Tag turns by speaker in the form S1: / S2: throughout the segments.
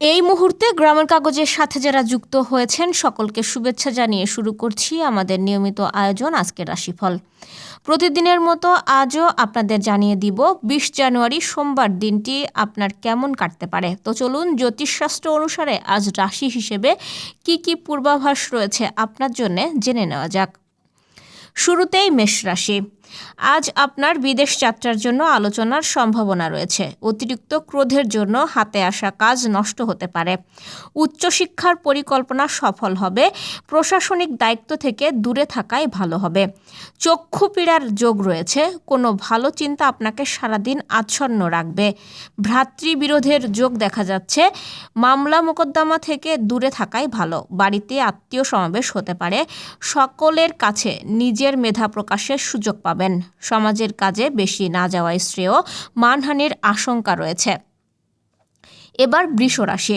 S1: এই মুহূর্তে গ্রামের কাগজের সাথে যারা যুক্ত হয়েছেন, সকলকে শুভেচ্ছা জানিয়ে শুরু করছি আমাদের নিয়মিত আয়োজন আজকের রাশিফল। প্রতিদিনের মতো আজও আপনাদের জানিয়ে দিব, বিশ জানুয়ারি সোমবার দিনটি আপনার কেমন কাটতে পারে? তো চলুন জ্যোতিষশাস্ত্র অনুসারে আজ রাশি হিসেবে কি কি পূর্বাভাস রয়েছে আপনার জন্য জেনে নেওয়া যাক। শুরুতেই মেষ রাশি। আজ আপনার বিদেশ যাত্রার জন্য আলোচনার সম্ভাবনা রয়েছে। অতিরিক্ত ক্রোধের জন্য হাতে আসা কাজ নষ্ট হতে পারে। উচ্চশিক্ষার পরিকল্পনা সফল হবে। প্রশাসনিক দায়িত্ব থেকে দূরে থাকাই ভালো হবে। চক্ষু পীড়ার যোগ রয়েছে। কোনো ভালো চিন্তা আপনাকে সারাদিন আচ্ছন্ন রাখবে। ভ্রাতৃবিরোধের যোগ দেখা যাচ্ছে। মামলা মোকদ্দমা থেকে দূরে থাকাই ভালো। বাড়িতে আত্মীয় সমাবেশ হতে পারে। সকলের কাছে নিজের মেধা প্রকাশের সুযোগ পাবে। পাবেন সমাজের কাজে বেশি না যাওয়ায় শ্রেয় মানহানির আশঙ্কা রয়েছে। এবার বৃষ রাশি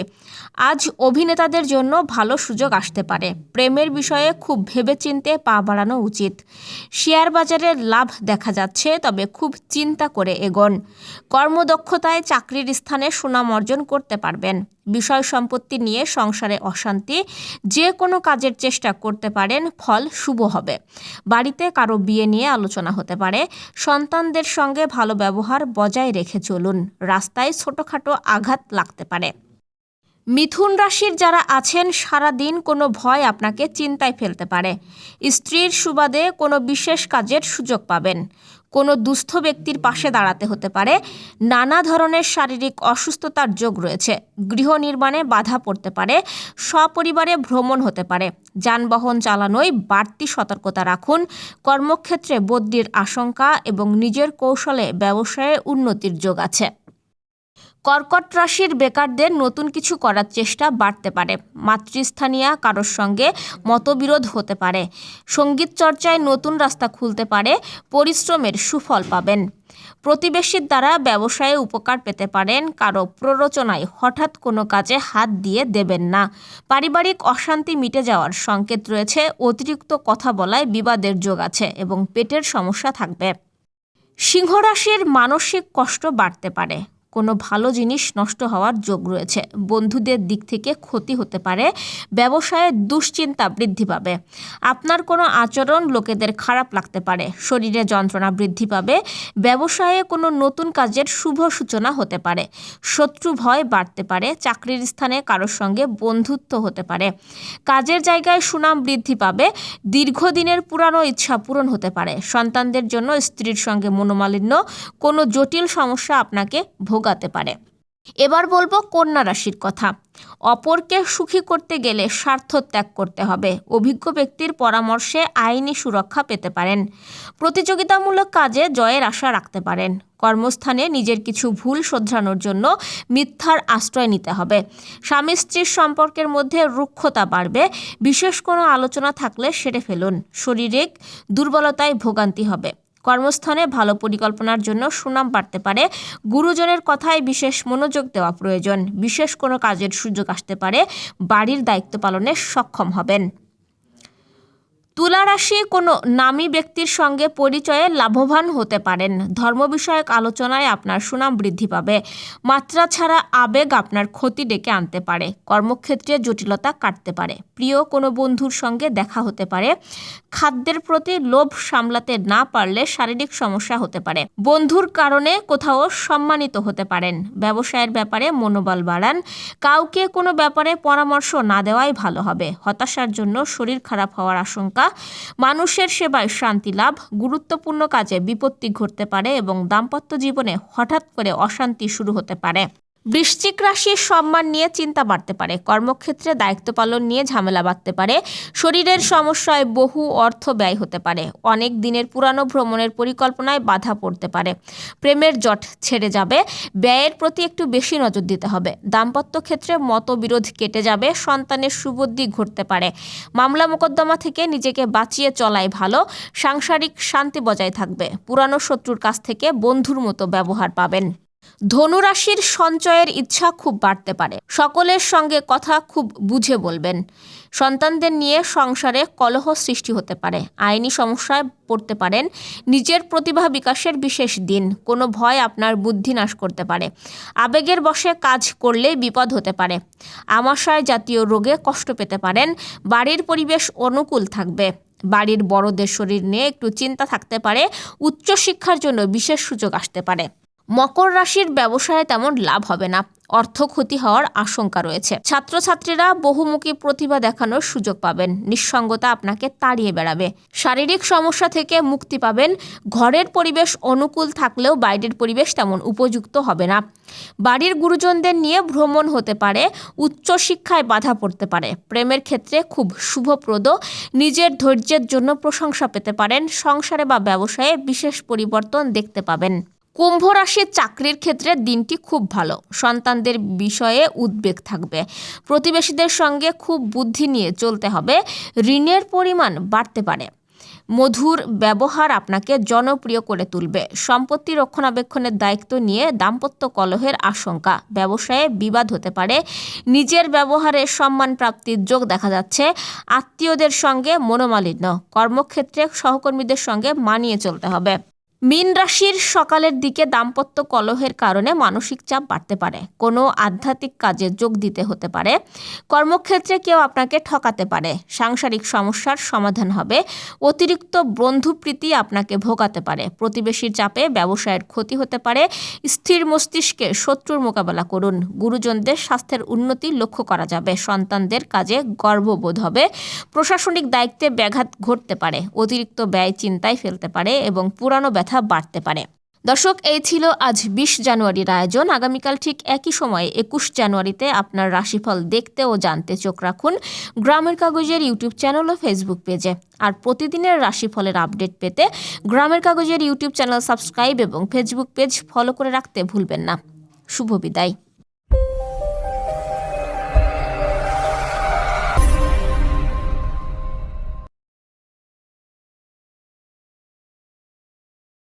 S1: আজ অভিনেতাদের জন্য ভালো সুযোগ আসতে পারে। প্রেমের বিষয়ে খুব ভেবেচিন্তে পা বাড়ানো উচিত। শেয়ার বাজারের লাভ দেখা যাচ্ছে, তবে খুব চিন্তা করে এগোন। কর্মদক্ষতায় চাকরির স্থানে সুনাম অর্জন করতে পারবেন। বিষয় সম্পত্তি নিয়ে সংসারে অশান্তি, যে কোনো কাজের চেষ্টা করতে পারেন, ফল শুভ হবে। বাড়িতে কারও বিয়ে নিয়ে আলোচনা হতে পারে। সন্তানদের সঙ্গে ভালো ব্যবহার বজায় রেখে চলুন। রাস্তায় ছোটোখাটো আঘাত লাগতে পারে। মিথুন রাশির যারা আছেন সারা দিন কোনো ভয় আপনাকে চিন্তায় ফেলতে পারে। স্ত্রীর সুবাদে কোনো বিশেষ কাজের সুযোগ পাবেন। কোনো দুস্থ ব্যক্তির পাশে দাঁড়াতে হতে পারে। নানা ধরনের শারীরিক অসুস্থতার যোগ রয়েছে। গৃহ নির্মাণে বাধা পড়তে পারে। সপরিবারে ভ্রমণ হতে পারে। যানবাহন চালানোয় বাড়তি সতর্কতা রাখুন। কর্মক্ষেত্রে বদলির আশঙ্কা এবং নিজের কৌশলে ব্যবসায়ে উন্নতির যোগ আছে। কর্কট রাশির বেকারদের নতুন কিছু করার চেষ্টা বাড়তে পারে। মাতৃস্থানীয় কারোর সঙ্গে মতবিরোধ হতে পারে। সংগীত চর্চায় নতুন রাস্তা খুলতে পারে। পরিশ্রমের সুফল পাবেন। প্রতিবেশীর দ্বারা ব্যবসায়ে উপকার পেতে পারেন। কারও প্ররোচনায় হঠাৎ কোনো কাজে হাত দিয়ে দেবেন না। পারিবারিক অশান্তি মিটে যাওয়ার সংকেত রয়েছে। অতিরিক্ত কথা বলায় বিবাদের যোগ আছে এবং পেটের সমস্যা থাকবে। সিংহরাশির মানসিক কষ্ট বাড়তে পারে। কোনো ভালো জিনিস নষ্ট হওয়ার যোগ রয়েছে। বন্ধুদের দিক থেকে ক্ষতি হতে পারে, ব্যবসায়ে দুশ্চিন্তা বৃদ্ধি পাবে। আপনার কোনো আচরণ লোকেদের খারাপ লাগতে পারে, শরীরে যন্ত্রণা বৃদ্ধি পাবে, ব্যবসায়ে কোনো নতুন কাজের শুভ সূচনা হতে পারে, শত্রু ভয় বাড়তে পারে, চাকরির স্থানে কারোর সঙ্গে বন্ধুত্ব হতে পারে, কাজের জায়গায় সুনাম বৃদ্ধি পাবে, দীর্ঘদিনের পুরানো ইচ্ছা পূরণ হতে পারে, সন্তানদের জন্য স্ত্রীর সঙ্গে মনোমালিন্য, কোনো জটিল সমস্যা আপনাকে ভোগ ভোগাতে পারে। এবার বলব কন্যা রাশির কথা। অপরকে সুখী করতে গেলে স্বার্থ ত্যাগ করতে হবে। অভিজ্ঞ ব্যক্তির পরামর্শে আইনি সুরক্ষা পেতে পারেন। প্রতিযোগিতামূলক কাজে জয়ের আশা রাখতে পারেন। কর্মস্থানে নিজের কিছু ভুল শোধরানোর জন্য মিথ্যার আশ্রয় নিতে হবে। স্বামী স্ত্রীর সম্পর্কের মধ্যে রুক্ষতা বাড়বে। বিশেষ কোনো আলোচনা থাকলে সেরে ফেলুন। শারীরিক দুর্বলতায় ভোগান্তি হবে। কর্মস্থানে ভালো পরিকল্পনার জন্য সুনাম বাড়তে পারে। গুরুজনের কথায় বিশেষ মনোযোগ দেওয়া প্রয়োজন। বিশেষ কোনো কাজের সুযোগ আসতে পারে। বাড়ির দায়িত্ব পালনে সক্ষম হবেন। তুলা রাশি কোনো নামী ব্যক্তির সঙ্গে পরিচয়ে লাভবান হতে পারেন। ধর্ম বিষয়ক আলোচনায় আপনার সুনাম বৃদ্ধি পাবে। মাত্রা ছাড়া আবেগ আপনার ক্ষতি ডেকে আনতে পারে। কর্মক্ষেত্রে জটিলতা কাটতে পারে। প্রিয় কোনো বন্ধুর সঙ্গে দেখা হতে পারে। খাদ্যের প্রতি লোভ সামলাতে না পারলে শারীরিক সমস্যা হতে পারে। বন্ধুর কারণে কোথাও সম্মানিত হতে পারেন। ব্যবসায়ের ব্যাপারে মনোবল বাড়ান। কাউকে কোনো ব্যাপারে পরামর্শ না দেওয়াই ভালো হবে। হতাশার জন্য শরীর খারাপ হওয়ার আশঙ্কা মানুষের সেবায় শান্তি লাভ, গুরুত্বপূর্ণ কাজে বিপত্তি ঘটতে পারে এবং দাম্পত্য জীবনে হঠাৎ করে অশান্তি শুরু হতে পারে। বৃশ্চিক রাশির সম্মান নিয়ে চিন্তা বাড়তে পারে, কর্মক্ষেত্রে দায়িত্ব পালন নিয়ে ঝামেলা বাড়তে পারে, শরীরের সমস্যায় বহু অর্থ ব্যয় হতে পারে, অনেক দিনের পুরানো ভ্রমণের পরিকল্পনায় বাধা পড়তে পারে, প্রেমের জট ছেড়ে যাবে, ব্যয়ের প্রতি একটু বেশি নজর দিতে হবে, দাম্পত্য ক্ষেত্রে মতবিরোধ কেটে যাবে, সন্তানের সুবুদ্ধি ঘটতে পারে, মামলা মোকদ্দমা থেকে নিজেকে বাঁচিয়ে চলাই ভালো, সাংসারিক শান্তি বজায় থাকবে, পুরানো শত্রুর কাছ থেকে বন্ধুর মতো ব্যবহার পাবেন। ধনুরাশির সঞ্চয়ের ইচ্ছা খুব বাড়তে পারে। সকলের সঙ্গে কথা খুব বুঝে বলবেন। সন্তানদের নিয়ে সংসারে কলহ সৃষ্টি হতে পারে। আইনি সমস্যায় পড়তে পারেন। নিজের প্রতিভা বিকাশের বিশেষ দিন। কোনো ভয় আপনার বুদ্ধি নাশ করতে পারে। আবেগের বশে কাজ করলে বিপদ হতে পারে। আমাশয় জাতীয় রোগে কষ্ট পেতে পারেন। বাড়ির পরিবেশ অনুকূল থাকবে। বাড়ির বড়দের শরীর নিয়ে একটু চিন্তা থাকতে পারে। উচ্চশিক্ষার জন্য বিশেষ সুযোগ আসতে পারে। মকর রাশির ব্যবসায় তেমন লাভ হবে না। অর্থ ক্ষতি হওয়ার আশঙ্কা রয়েছে। ছাত্রছাত্রীরা বহুমুখী প্রতিভা দেখানোর সুযোগ পাবেন। নিঃসঙ্গতা আপনাকে তাড়িয়ে বেড়াবে। শারীরিক সমস্যা থেকে মুক্তি পাবেন। ঘরের পরিবেশ অনুকূল থাকলেও বাইরের পরিবেশ তেমন উপযুক্ত হবে না। বাড়ির গুরুজনদের নিয়ে ভ্রমণ হতে পারে উচ্চশিক্ষায় বাধা পড়তে পারে। প্রেমের ক্ষেত্রে খুব শুভপ্রদ। নিজের ধৈর্যের জন্য প্রশংসা পেতে পারেন। সংসারে বা ব্যবসায়ে বিশেষ পরিবর্তন দেখতে পাবেন। কুম্ভ রাশির চাকরির ক্ষেত্রে দিনটি খুব ভালো। সন্তানদের বিষয়ে উদ্বেগ থাকবে। প্রতিবেশীদের সঙ্গে খুব বুদ্ধি নিয়ে চলতে হবে। ঋণের পরিমাণ বাড়তে পারে। মধুর ব্যবহার আপনাকে জনপ্রিয় করে তুলবে। সম্পত্তি রক্ষণাবেক্ষণের দায়িত্ব নিয়ে দাম্পত্য কলহের আশঙ্কা। ব্যবসায়ে বিবাদ হতে পারে। নিজের ব্যবহারে সম্মান প্রাপ্তির যোগ দেখা যাচ্ছে। আত্মীয়দের সঙ্গে মনোমালিন্য। কর্মক্ষেত্রে সহকর্মীদের সঙ্গে মানিয়ে চলতে হবে। মীন রাশির সকালের দিকে দাম্পত্য কলহের কারণে মানসিক চাপ বাড়তে পারে। কোনো আধ্যাত্মিক কাজে যোগ দিতে হতে পারে। কর্মক্ষেত্রে কেউ আপনাকে ঠকাতে পারে। সাংসারিক সমস্যার সমাধান হবে। অতিরিক্ত বন্ধুপ্রীতি আপনাকে ভোগাতে পারে। প্রতিবেশীর চাপে ব্যবসায়ের ক্ষতি হতে পারে। স্থির মস্তিষ্কে শত্রুর মোকাবেলা করুন। গুরুজনদের স্বাস্থ্যের উন্নতি লক্ষ্য করা যাবে। সন্তানদের কাজে গর্ববোধ হবে। প্রশাসনিক দায়িত্বে ব্যাঘাত ঘটতে পারে। অতিরিক্ত ব্যয় চিন্তায় ফেলতে পারে এবং পুরানো ব্যথা বাড়তে পারে। দর্শক, এই ছিল আজ বিশ জানুয়ারির আয়োজন। আগামীকাল ঠিক একই সময়ে একুশ জানুয়ারিতে আপনার রাশিফল দেখতে ও জানতে চোখ রাখুন গ্রামের কাগজের ইউটিউব চ্যানেল ও ফেসবুক পেজে। আর প্রতিদিনের রাশিফলের আপডেট পেতে গ্রামের কাগজের ইউটিউব চ্যানেল সাবস্ক্রাইব এবং ফেসবুক পেজ ফলো করে রাখতে ভুলবেন না। শুভ বিদায়।